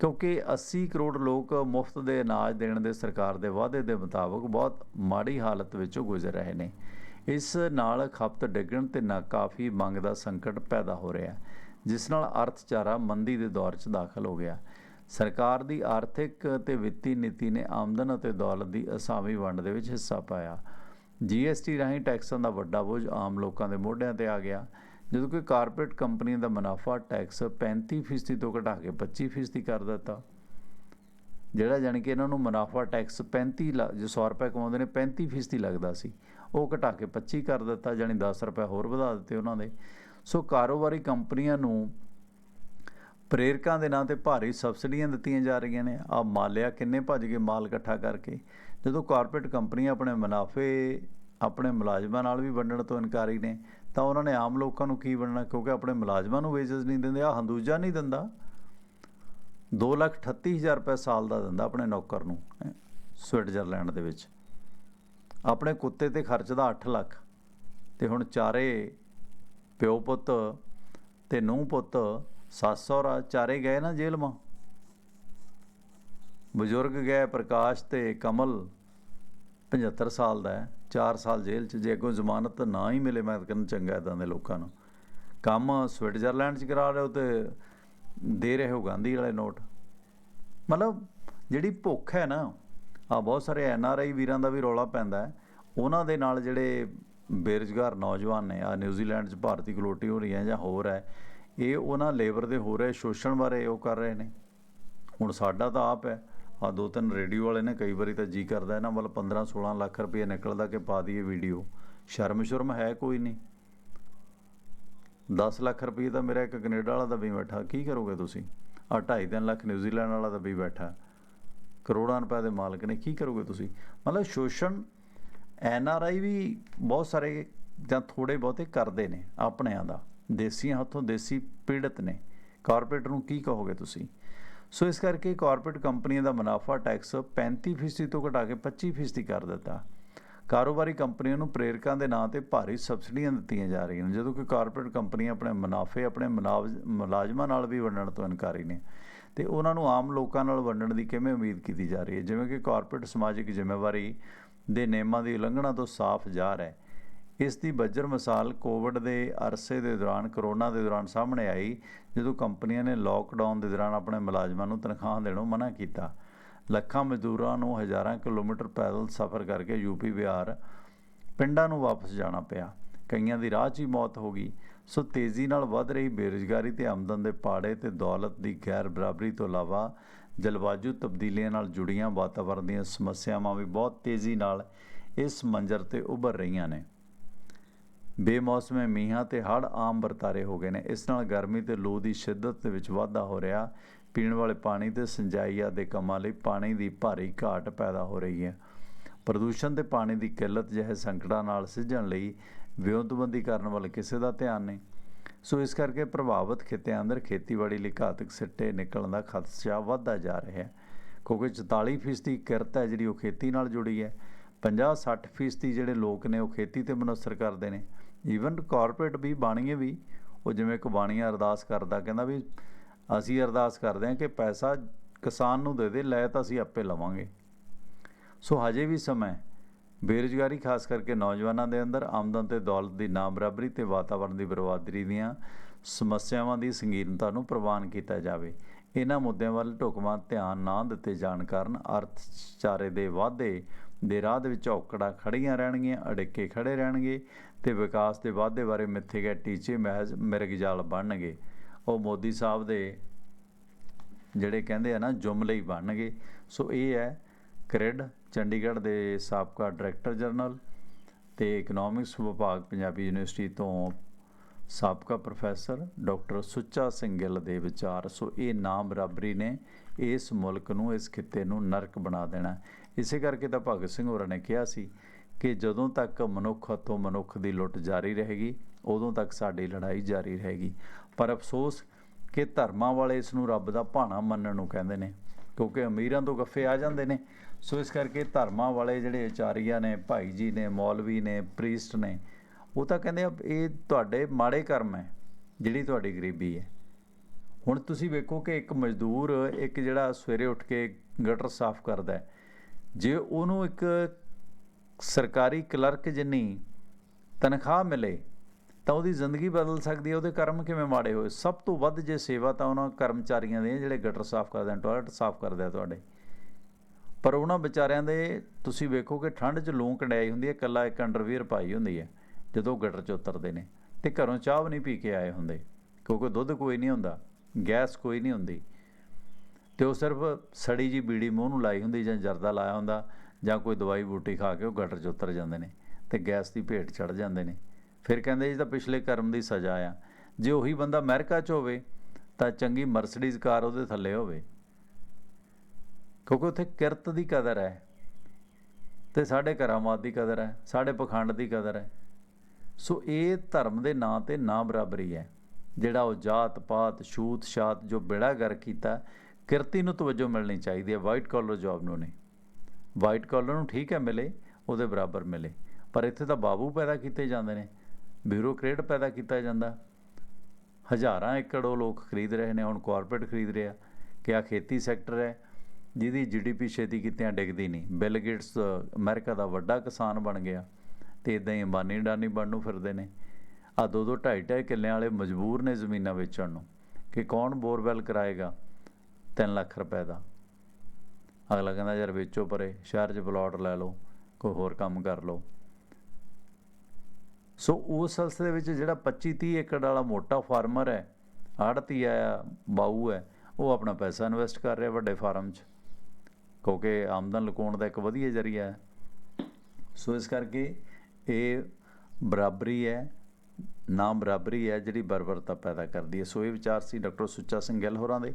ਕਿਉਂਕਿ 80 ਕਰੋੜ ਲੋਕ ਮੁਫਤ ਦੇ ਅਨਾਜ ਦੇਣ ਦੇ ਸਰਕਾਰ ਦੇ ਵਾਅਦੇ ਦੇ ਮੁਤਾਬਕ ਬਹੁਤ ਮਾੜੀ ਹਾਲਤ ਵਿੱਚੋਂ ਗੁਜ਼ਰ ਰਹੇ ਨੇ। ਇਸ ਨਾਲ ਖਪਤ ਡਿੱਗਣ ਤੇ ਨਾ ਕਾਫੀ ਮੰਗ ਦਾ ਸੰਕਟ ਪੈਦਾ ਹੋ ਰਿਹਾ। ਜਿਸ ਨਾਲ ਅਰਥਚਾਰਾ ਮੰਦੀ ਦੇ ਦੌਰ 'ਚ ਦਾਖਲ ਹੋ ਗਿਆ। ਸਰਕਾਰ ਦੀ ਆਰਥਿਕ ਤੇ ਵਿੱਤੀ ਨੀਤੀ ਨੇ ਆਮਦਨ ਅਤੇ ਦੌਲਤ ਦੀ ਅਸਾਮੀ ਵੰਡ ਦੇ ਵਿੱਚ ਹਿੱਸਾ ਪਾਇਆ। ਜੀਐਸਟੀ ਰਾਹੀਂ ਟੈਕਸਾਂ ਦਾ ਵੱਡਾ ਬੋਝ ਆਮ ਲੋਕਾਂ ਦੇ ਮੋਢਿਆਂ ਤੇ ਆ ਗਿਆ। ਜਦੋਂ ਕਿ ਕਾਰਪੋਰੇਟ ਕੰਪਨੀਆਂ ਦਾ ਮੁਨਾਫਾ ਟੈਕਸ 35% ਤੋਂ ਘਟਾ ਕੇ 25% ਕਰ ਦਿੱਤਾ। ਜਿਹੜਾ ਜਾਣੀ ਕਿ ਇਹਨਾਂ ਨੂੰ ਮੁਨਾਫਾ ਟੈਕਸ 35 ਜੋ 100 ਰੁਪਏ ਕਮਾਉਂਦੇ ਨੇ 35% ਲੱਗਦਾ ਸੀ। ਉਹ ਘਟਾ ਕੇ 25 ਕਰ ਦਿੱਤਾ, ਜਾਣੀ 10 ਰੁਪਏ ਹੋਰ ਵਧਾ ਦਿੱਤੇ ਉਹਨਾਂ ਦੇ। ਸੋ ਕਾਰੋਬਾਰੀ ਕੰਪਨੀਆਂ ਨੂੰ ਪ੍ਰੇਰਕਾਂ ਦੇ ਨਾਂ ਤੇ ਭਾਰੀ ਸਬਸਿਡੀਆਂ ਦਿੱਤੀਆਂ ਜਾ ਰਹੀਆਂ ਨੇ। ਆ ਮਾਲਿਆ ਕਿੰਨੇ ਭੱਜ ਕੇ ਮਾਲ ਇਕੱਠਾ ਕਰਕੇ। ਜਦੋਂ ਕਾਰਪੋਰੇਟ ਕੰਪਨੀਆਂ ਆਪਣੇ ਮੁਨਾਫੇ ਆਪਣੇ ਮੁਲਾਜ਼ਮਾਂ ਨਾਲ ਵੀ ਵੰਡਣ ਤੋਂ ਇਨਕਾਰੀ ਨੇ, ਤਾਂ ਉਹਨਾਂ ਨੇ ਆਮ ਲੋਕਾਂ ਨੂੰ ਕੀ ਵੰਡਣਾ? ਕਿਉਂਕਿ ਆਪਣੇ ਮੁਲਾਜ਼ਮਾਂ ਨੂੰ ਵੇਜਸ ਨਹੀਂ ਦਿੰਦੇ ਆ ਹੰਦੂਜਾ ਨਹੀਂ ਦਿੰਦਾ। 238000 ਰੁਪਏ ਸਾਲ ਦਾ ਦਿੰਦਾ ਆਪਣੇ ਨੌਕਰ ਨੂੰ ਸਵਿਟਜ਼ਰਲੈਂਡ ਦੇ ਵਿੱਚ। ਆਪਣੇ ਕੁੱਤੇ ਤੇ ਖਰਚਦਾ 8 ਲੱਖ। ਤੇ ਹੁਣ ਚਾਰੇ ਪਿਓ ਪੁੱਤ ਤੇ ਨੂੰਹ ਪੁੱਤ, ਸੱਸ ਸਹੁਰਾ ਚਾਰੇ ਗਏ ਨਾ ਜੇਲ੍ਹ ਮਾਂ? ਬਜ਼ੁਰਗ ਗਏ ਪ੍ਰਕਾਸ਼ ਤੇ ਕਮਲ 75 ਸਾਲ ਦਾ ਹੈ 4 ਸਾਲ ਜੇਲ੍ਹ 'ਚ, ਜੇ ਕੋਈ ਜ਼ਮਾਨਤ ਨਾ ਹੀ ਮਿਲੇ, ਮੈਂ ਕਹਿੰਦਾ ਚੰਗਾ ਇਦਾਂ ਦੇ ਲੋਕਾਂ ਨੂੰ। ਕੰਮ ਸਵਿਟਜ਼ਰਲੈਂਡ 'ਚ ਕਰਾ ਰਹੇ ਹੋ ਤੇ ਦੇ ਰਹੇ ਹੋ ਗਾਂਧੀ ਵਾਲੇ ਨੋਟ। ਮਤਲਬ ਜਿਹੜੀ ਭੁੱਖ ਹੈ ਨਾ ਆ ਬਹੁਤ ਸਾਰੇ ਐਨ ਆਰ ਆਈ ਵੀਰਾਂ ਦਾ ਵੀ ਰੌਲਾ ਪੈਂਦਾ ਹੈ। ਉਹਨਾਂ ਦੇ ਨਾਲ ਜਿਹੜੇ ਬੇਰੁਜ਼ਗਾਰ ਨੌਜਵਾਨ ਨੇ ਆ ਨਿਊਜ਼ੀਲੈਂਡ 'ਚ ਭਾਰਤੀ ਕਲੋਟੀ ਹੋ ਰਹੀ ਹੈ ਜਾਂ ਹੋਰ ਹੈ, ਇਹ ਉਹਨਾਂ ਲੇਬਰ ਦੇ ਹੋ ਰਹੇ ਸ਼ੋਸ਼ਣ ਬਾਰੇ ਉਹ ਕਰ ਰਹੇ ਨੇ। ਹੁਣ ਸਾਡਾ ਤਾਂ ਆਪ ਹੈ ਆ ਦੋ ਤਿੰਨ ਰੇਡੀਓ ਵਾਲੇ ਨੇ ਕਈ ਵਾਰੀ ਤਾਂ ਜੀ ਕਰਦਾ, ਇਹਨਾਂ ਵੱਲ 15 16 ਲੱਖ ਰੁਪਏ ਨਿਕਲਦਾ ਕਿ ਪਾ ਦਈਏ ਵੀਡੀਓ ਸ਼ਰਮ ਸ਼ਰਮ ਹੈ ਕੋਈ ਨਹੀਂ। 10 ਲੱਖ ਰੁਪਏ ਤਾਂ ਮੇਰਾ ਇੱਕ ਕੈਨੇਡਾ ਵਾਲਾ ਦਾ ਵੀ ਬੈਠਾ, ਕੀ ਕਰੋਗੇ ਤੁਸੀਂ? ਆ 2.5 ਲੱਖ ਨਿਊਜ਼ੀਲੈਂਡ ਵਾਲਾ ਦਾ ਵੀ ਬੈਠਾ। ਕਰੋੜਾਂ ਰੁਪਏ ਦੇ ਮਾਲਕ ਨੇ, ਕੀ ਕਰੋਗੇ ਤੁਸੀਂ? ਮਤਲਬ ਸ਼ੋਸ਼ਣ ਐਨ ਆਰ ਆਈ ਵੀ ਬਹੁਤ ਸਾਰੇ ਜਾਂ ਥੋੜੇ ਬਹੁਤੇ ਕਰਦੇ ਨੇ ਆਪਣਿਆਂ ਦਾ। ਦੇਸੀਆਂ ਹੱਥੋਂ ਦੇਸੀ ਪੀੜਤ ਨੇ। ਕਾਰਪੋਰੇਟ ਨੂੰ ਕੀ ਕਹੋਗੇ ਤੁਸੀਂ? ਸੋ ਇਸ ਕਰਕੇ ਕਾਰਪੋਰੇਟ ਕੰਪਨੀਆਂ ਦਾ ਮੁਨਾਫਾ ਟੈਕਸ 35% ਤੋਂ ਘਟਾ ਕੇ 25% ਕਰ ਦਿੱਤਾ। ਕਾਰੋਬਾਰੀ ਕੰਪਨੀਆਂ ਨੂੰ ਪ੍ਰੇਰਕਾਂ ਦੇ ਨਾਂ ਤੇ ਭਾਰੀ ਸਬਸਿਡੀਆਂ ਦਿੱਤੀਆਂ ਜਾ ਰਹੀਆਂ ਨੇ, ਜਦੋਂ ਕਿ ਕਾਰਪੋਰੇਟ ਕੰਪਨੀਆਂ ਆਪਣੇ ਮੁਨਾਫੇ ਆਪਣੇ ਮੁਲਾਜ਼ਮਾਂ ਨਾਲ ਵੀ ਵੰਡਣ ਤੋਂ ਇਨਕਾਰੀ ਨੇ। ਤੇ ਉਹਨਾਂ ਨੂੰ ਆਮ ਲੋਕਾਂ ਨਾਲ ਵੰਡਣ ਦੀ ਕਿਵੇਂ ਉਮੀਦ ਕੀਤੀ ਜਾ ਰਹੀ ਹੈ? ਜਿਵੇਂ ਕਿ ਕਾਰਪੋਰੇਟ ਸਮਾਜਿਕ ਜ਼ਿੰਮੇਵਾਰੀ ਦੇ ਨਿਯਮਾਂ ਦੀ ਉਲੰਘਣਾ ਤੋਂ ਸਾਫ਼ ਜ਼ਾਹਰ ਹੈ। ਇਸ ਦੀ ਬੱਜਰ ਮਿਸਾਲ ਕੋਵਿਡ ਦੇ ਅਰਸੇ ਦੇ ਦੌਰਾਨ, ਕਰੋਨਾ ਦੇ ਦੌਰਾਨ ਸਾਹਮਣੇ ਆਈ, ਜਦੋਂ ਕੰਪਨੀਆਂ ਨੇ ਲੋਕਡਾਊਨ ਦੇ ਦੌਰਾਨ ਆਪਣੇ ਮੁਲਾਜ਼ਮਾਂ ਨੂੰ ਤਨਖਾਹ ਦੇਣੋਂ ਮਨਾ ਕੀਤਾ। ਲੱਖਾਂ ਮਜ਼ਦੂਰਾਂ ਨੂੰ ਹਜ਼ਾਰਾਂ ਕਿਲੋਮੀਟਰ ਪੈਦਲ ਸਫ਼ਰ ਕਰਕੇ ਯੂਪੀ ਬਿਹਾਰ ਪਿੰਡਾਂ ਨੂੰ ਵਾਪਸ ਜਾਣਾ ਪਿਆ। ਕਈਆਂ ਦੀ ਰਾਹ 'ਚ ਹੀ ਮੌਤ ਹੋ ਗਈ। ਸੋ ਤੇਜ਼ੀ ਨਾਲ ਵੱਧ ਰਹੀ ਬੇਰੁਜ਼ਗਾਰੀ ਤੇ ਆਮਦਨ ਦੇ ਪਾੜੇ ਤੇ ਦੌਲਤ ਦੀ ਗੈਰ ਬਰਾਬਰੀ ਤੋਂ ਇਲਾਵਾ ਜਲਵਾਯੂ ਤਬਦੀਲੀਆਂ ਨਾਲ ਜੁੜੀਆਂ ਵਾਤਾਵਰਣ ਦੀਆਂ ਸਮੱਸਿਆਵਾਂ ਵੀ ਬਹੁਤ ਤੇਜ਼ੀ ਨਾਲ ਇਸ ਮੰਜ਼ਰ ਤੇ ਉੱਭਰ ਰਹੀਆਂ ਨੇ। ਬੇਮੌਸਮੇ ਮੀਂਹਾਂ ਤੇ ਹੜ੍ਹ ਆਮ ਵਰਤਾਰੇ ਹੋ ਗਏ ਨੇ। ਇਸ ਨਾਲ ਗਰਮੀ ਤੇ ਲੂ ਦੀ ਸ਼ਿੱਦਤ ਦੇ ਵਿੱਚ ਵਾਧਾ ਹੋ ਰਿਹਾ। ਪੀਣ ਵਾਲੇ ਪਾਣੀ ਤੇ ਸਿੰਜਾਈ ਆਦਿ ਕੰਮਾਂ ਲਈ ਪਾਣੀ ਦੀ ਭਾਰੀ ਘਾਟ ਪੈਦਾ ਹੋ ਰਹੀ ਹੈ। ਪ੍ਰਦੂਸ਼ਣ ਤੇ ਪਾਣੀ ਦੀ ਕਿੱਲਤ ਜਿਹੇ ਸੰਕਟਾਂ ਨਾਲ ਸਿੱਝਣ ਲਈ ਵਿਉਂਤਬੰਦੀ ਕਰਨ ਵੱਲ ਕਿਸੇ ਦਾ ਧਿਆਨ ਨਹੀਂ। ਸੋ ਇਸ ਕਰਕੇ ਪ੍ਰਭਾਵਿਤ ਖਿੱਤਿਆਂ ਅੰਦਰ ਖੇਤੀਬਾੜੀ ਲਈ ਘਾਤਕ ਸਿੱਟੇ ਨਿਕਲਣ ਦਾ ਖਦਸ਼ਾ ਵੱਧਦਾ ਜਾ ਰਿਹਾ ਹੈ। ਕਿਉਂਕਿ 44% ਕਿਰਤ ਹੈ ਜਿਹੜੀ ਉਹ ਖੇਤੀ ਨਾਲ ਜੁੜੀ ਹੈ। 50-60% ਜਿਹੜੇ ਲੋਕ ਨੇ ਉਹ ਖੇਤੀ ਤੇ ਮਨਸਰ ਕਰਦੇ ਨੇ। ਈਵਨ ਕਾਰਪੋਰੇਟ ਵੀ ਬਾਣੀਏ ਵੀ, ਉਹ ਜਿਵੇਂ ਇੱਕ ਬਾਣੀਆ ਅਰਦਾਸ ਕਰਦਾ, ਕਹਿੰਦਾ ਵੀ ਅਸੀਂ ਅਰਦਾਸ ਕਰਦੇ ਹਾਂ ਕਿ ਪੈਸਾ ਕਿਸਾਨ ਨੂੰ ਦੇ ਦੇ, ਲੈ ਤਾਂ ਅਸੀਂ ਆਪੇ ਲਵਾਂਗੇ। ਸੋ ਹਜੇ ਵੀ ਸਮਾਂ ਬੇਰੁਜ਼ਗਾਰੀ ਖਾਸ ਕਰਕੇ ਨੌਜਵਾਨਾਂ ਦੇ ਅੰਦਰ, ਆਮਦਨ ਤੇ ਦੌਲਤ ਦੀ ਨਾ ਬਰਾਬਰੀ ਤੇ ਵਾਤਾਵਰਣ ਦੀ ਬਰਬਾਦੀ ਦੀਆਂ ਸਮੱਸਿਆਵਾਂ ਦੀ ਸੰਗੀਨਤਾ ਨੂੰ ਪ੍ਰਵਾਨ ਕੀਤਾ ਜਾਵੇ। ਇਹਨਾਂ ਮੁੱਦਿਆਂ ਵੱਲ ਢੁਕਵਾਂ ਧਿਆਨ ਨਾ ਦਿੱਤੇ ਜਾਣ ਕਾਰਨ ਅਰਥਚਾਰੇ ਦੇ ਵਾਧੇ ਦੇ ਰਾਹ ਦੇ ਵਿੱਚ ਔਕੜਾਂ ਖੜੀਆਂ ਰਹਿਣਗੀਆਂ, ਅੜਿੱਕੇ ਖੜੇ ਰਹਿਣਗੇ ਤੇ ਵਿਕਾਸ ਦੇ ਵਾਧੇ ਬਾਰੇ ਮਿੱਥੇ ਗਏ ਟੀਚੇ ਮਹਿਜ਼ ਮਿਰਗਜਾਲ ਬਣਨਗੇ। ਉਹ ਮੋਦੀ ਸਾਹਿਬ ਦੇ ਜਿਹੜੇ ਕਹਿੰਦੇ ਆ ਨਾ, ਜੁਮਲੇ ਹੀ ਬਣਨਗੇ। ਸੋ ਇਹ ਹੈ ਕ੍ਰਿਡ ਚੰਡੀਗੜ੍ਹ ਦੇ ਸਾਬਕਾ ਡਾਇਰੈਕਟਰ ਜਨਰਲ ਤੇ ਇਕਨੋਮਿਕਸ ਵਿਭਾਗ ਪੰਜਾਬੀ ਯੂਨੀਵਰਸਿਟੀ ਤੋਂ ਸਾਬਕਾ ਪ੍ਰੋਫੈਸਰ ਡਾਕਟਰ ਸੁੱਚਾ ਸਿੰਘ ਗਿੱਲ ਦੇ ਵਿਚਾਰ। ਸੋ ਇਹ ਨਾਮ ਬਰਾਬਰੀ ਨੇ ਇਸ ਮੁਲਕ ਨੂੰ, ਇਸ ਖਿੱਤੇ ਨੂੰ ਨਰਕ ਬਣਾ ਦੇਣਾ। ਇਸੇ ਕਰਕੇ ਤਾਂ ਭਗਤ ਸਿੰਘ ਹੋਰਾਂ ਨੇ ਕਿਹਾ ਸੀ ਕਿ ਜਦੋਂ ਤੱਕ ਮਨੁੱਖ ਹੱਥੋਂ ਮਨੁੱਖ ਦੀ ਲੁੱਟ ਜਾਰੀ ਰਹੇਗੀ, ਉਦੋਂ ਤੱਕ ਸਾਡੀ ਲੜਾਈ ਜਾਰੀ ਰਹੇਗੀ। ਪਰ ਅਫਸੋਸ ਕਿ ਧਰਮਾਂ ਵਾਲੇ ਇਸ ਨੂੰ ਰੱਬ ਦਾ ਭਾਣਾ ਮੰਨਣ ਨੂੰ ਕਹਿੰਦੇ ਨੇ, ਕਿਉਂਕਿ ਅਮੀਰਾਂ ਤੋਂ ਗੱਫੇ ਆ ਜਾਂਦੇ ਨੇ। ਸੋ ਇਸ ਕਰਕੇ ਧਰਮਾਂ ਵਾਲੇ ਜਿਹੜੇ ਆਚਾਰੀਆ ਨੇ, ਭਾਈ ਜੀ ਨੇ, ਮੌਲਵੀ ਨੇ, ਪ੍ਰੀਸਟ ਨੇ, ਉਹ ਤਾਂ ਕਹਿੰਦੇ ਆ, ਇਹ ਤੁਹਾਡੇ ਮਾੜੇ ਕਰਮ ਹੈ, ਜਿਹੜੀ ਤੁਹਾਡੀ ਗਰੀਬੀ ਹੈ। ਹੁਣ ਤੁਸੀਂ ਵੇਖੋ ਕਿ ਇੱਕ ਮਜ਼ਦੂਰ ਇੱਕ ਜਿਹੜਾ ਸਵੇਰੇ ਉੱਠ ਕੇ ਗਟਰ ਸਾਫ਼ ਕਰਦਾ ਜੇ ਉਹਨੂੰ ਇੱਕ ਸਰਕਾਰੀ ਕਲਰਕ ਜਿੰਨੀ ਤਨਖਾਹ ਮਿਲੇ, ਤਾਂ ਉਹਦੀ ਜ਼ਿੰਦਗੀ ਬਦਲ ਸਕਦੀ ਹੈ, ਉਹਦੇ ਕਰਮ ਕਿਵੇਂ ਮਾੜੇ ਹੋਏ? ਸਭ ਤੋਂ ਵੱਧ ਜੇ ਸੇਵਾ ਤਾਂ ਉਹਨਾਂ ਕਰਮਚਾਰੀਆਂ ਦੇ ਜਿਹੜੇ ਗਟਰ ਸਾਫ਼ ਕਰਦੇ ਹਨ ਟਾਇਲਟ ਸਾਫ਼ ਕਰਦੇ ਆ ਤੁਹਾਡੇ। ਪਰ ਉਹਨਾਂ ਵਿਚਾਰਿਆਂ ਦੇ ਤੁਸੀਂ ਵੇਖੋ ਕਿ ਠੰਡ 'ਚ ਲੂੰ ਕੰਡਾਈ ਹੁੰਦੀ ਹੈ ਇਕੱਲਾ ਇੱਕ ਅੰਡਰਵੀਅਰ ਪਾਈ ਹੁੰਦੀ ਹੈ, ਜਦੋਂ ਉਹ ਗਟਰ 'ਚ ਉਤਰਦੇ ਨੇ ਤੇ ਘਰੋਂ ਚਾਹ ਵੀ ਨਹੀਂ ਪੀ ਕੇ ਆਏ ਹੁੰਦੇ, ਕਿਉਂਕਿ ਦੁੱਧ ਕੋਈ ਨਹੀਂ ਹੁੰਦਾ, ਗੈਸ ਕੋਈ ਨਹੀਂ ਹੁੰਦੀ। ਤੇ ਉਹ ਸਿਰਫ ਸੜੀ ਜੀ ਬੀੜੀ ਮੂੰਹ ਨੂੰ ਲਾਈ ਹੁੰਦੀ ਜਾਂ ਜਰਦਾ ਲਾਇਆ ਹੁੰਦਾ ਜਾਂ ਕੋਈ ਦਵਾਈ ਬੂਟੀ ਖਾ ਕੇ ਉਹ ਗਟਰ 'ਚ ਉਤਰ ਜਾਂਦੇ ਨੇ ਤੇ ਗੈਸ ਦੀ ਭੇਟ ਚੜ ਜਾਂਦੇ ਨੇ। ਫਿਰ ਕਹਿੰਦੇ ਜੀ ਤਾਂ ਪਿਛਲੇ ਕਰਮ ਦੀ ਸਜ਼ਾ ਆ। ਜੇ ਉਹੀ ਬੰਦਾ ਅਮਰੀਕਾ 'ਚ ਹੋਵੇ ਤਾਂ ਚੰਗੀ ਮਰਸੀਡੀਜ਼ ਕਾਰ ਉਹਦੇ ਥੱਲੇ ਹੋਵੇ। ਕਿਉਂਕਿ ਉੱਥੇ ਕਿਰਤ ਦੀ ਕਦਰ ਹੈ ਤੇ ਸਾਡੇ ਕਰਾਮਾਤ ਦੀ ਕਦਰ ਹੈ, ਸਾਡੇ ਪਖੰਡ ਦੀ ਕਦਰ ਹੈ। ਸੋ ਇਹ ਧਰਮ ਦੇ ਨਾਂ ਤੇ ਨਾ ਬਰਾਬਰੀ ਹੈ। ਜਿਹੜਾ ਉਹ ਜਾਤ, ਪਾਤ, ਛੂਤ, ਛਾਤ ਜੋ ਬੇੜਾ ਗਰ ਕੀਤਾ, ਕਿਰਤੀ ਨੂੰ ਤਵੱਜੋ ਮਿਲਣੀ ਚਾਹੀਦੀ ਹੈ। ਵਾਈਟ ਕਾਲਰ ਜੌਬ ਨੂੰ ਨਹੀਂ। ਵਾਈਟ ਕਾਲਰ ਨੂੰ ਠੀਕ ਹੈ ਮਿਲੇ, ਉਹਦੇ ਬਰਾਬਰ ਮਿਲੇ। ਪਰ ਇੱਥੇ ਤਾਂ ਬਾਬੂ ਪੈਦਾ ਕੀਤੇ ਜਾਂਦੇ ਨੇ ਬਿਊਰੋਕ੍ਰੇਟ ਪੈਦਾ ਕੀਤਾ ਜਾਂਦਾ। ਹਜ਼ਾਰਾਂ ਏਕੜ ਉਹ ਲੋਕ ਖਰੀਦ ਰਹੇ ਨੇ, ਹੁਣ ਕਾਰਪੋਰੇਟ ਖਰੀਦ ਰਿਹਾ। ਕਿ ਆ ਖੇਤੀ ਸੈਕਟਰ ਹੈ ਜਿਹਦੀ ਜੀਡੀਪੀ ਛੇਤੀ ਕਿਤਿਆਂ ਡਿੱਗਦੀ ਨਹੀਂ। ਬਿਲ ਗੇਟਸ ਅਮਰੀਕਾ ਦਾ ਵੱਡਾ ਕਿਸਾਨ ਬਣ ਗਿਆ ਤੇ ਇਦਾਂ ਹੀ ਅੰਬਾਨੀ ਡਾਨੀ ਬਣ ਨੂੰ ਫਿਰਦੇ ਨੇ। ਆ ਦੋ ਦੋ ਢਾਈ ਢਾਈ ਕਿੱਲਿਆਂ ਵਾਲੇ ਮਜਬੂਰ ਨੇ ਜ਼ਮੀਨਾਂ ਵੇਚਣ ਨੂੰ ਕਿ ਕੌਣ ਬੋਰਵੈਲ ਕਰਾਏਗਾ 3 ਲੱਖ ਰੁਪਏ ਦਾ। ਅਗਲਾ ਕਹਿੰਦਾ, ਯਾਰ ਵੇਚੋ ਪਰੇ, ਸ਼ਹਿਰ 'ਚ ਪਲਾਟ ਲੈ ਲਓ, ਕੋਈ ਹੋਰ ਕੰਮ ਕਰ ਲਓ। ਸੋ ਉਸ ਸਿਲਸਿਲੇ ਵਿੱਚ ਜਿਹੜਾ 25 30 ਏਕੜ ਵਾਲਾ ਮੋਟਾ ਫਾਰਮਰ ਹੈ, ਆੜਤੀ ਆ ਬਾਊ ਹੈ, ਉਹ ਆਪਣਾ ਪੈਸਾ ਇਨਵੈਸਟ ਕਰ ਰਿਹਾ ਵੱਡੇ ਫਾਰਮ 'ਚ। ਕਿਉਂਕਿ ਆਮਦਨ ਲੁਕਾਉਣ ਦਾ ਇੱਕ ਵਧੀਆ ਜ਼ਰੀਆ ਹੈ। ਸੋ ਇਸ ਕਰਕੇ ਇਹ ਬਰਾਬਰੀ ਹੈ ਨਾ ਬਰਾਬਰੀ ਹੈ ਜਿਹੜੀ ਬਰਬਰਤਾ ਪੈਦਾ ਕਰਦੀ ਹੈ। ਸੋ ਇਹ ਵਿਚਾਰ ਸੀ ਡਾਕਟਰ ਸੁੱਚਾ ਸਿੰਘ ਗਿੱਲ ਹੋਰਾਂ ਦੇ।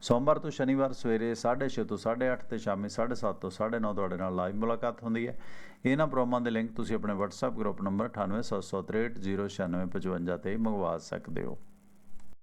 ਸੋਮਵਾਰ ਤੋਂ ਸ਼ਨੀਵਾਰ ਸਵੇਰੇ 6:30 ਤੋਂ 8:30 ਤੇ ਸ਼ਾਮੀ 7:30 ਤੋਂ 9:30 ਤੁਹਾਡੇ ਨਾਲ ਲਾਈਵ ਮੁਲਾਕਾਤ ਹੁੰਦੀ ਹੈ। ਇਹਨਾਂ ਪ੍ਰੋਗਰਾਮਾਂ ਦੇ ਲਿੰਕ ਤੁਸੀਂ ਆਪਣੇ WhatsApp ਗਰੁੱਪ ਨੰਬਰ 9876309655 ਤੇ ਮੰਗਵਾ ਸਕਦੇ ਹੋ।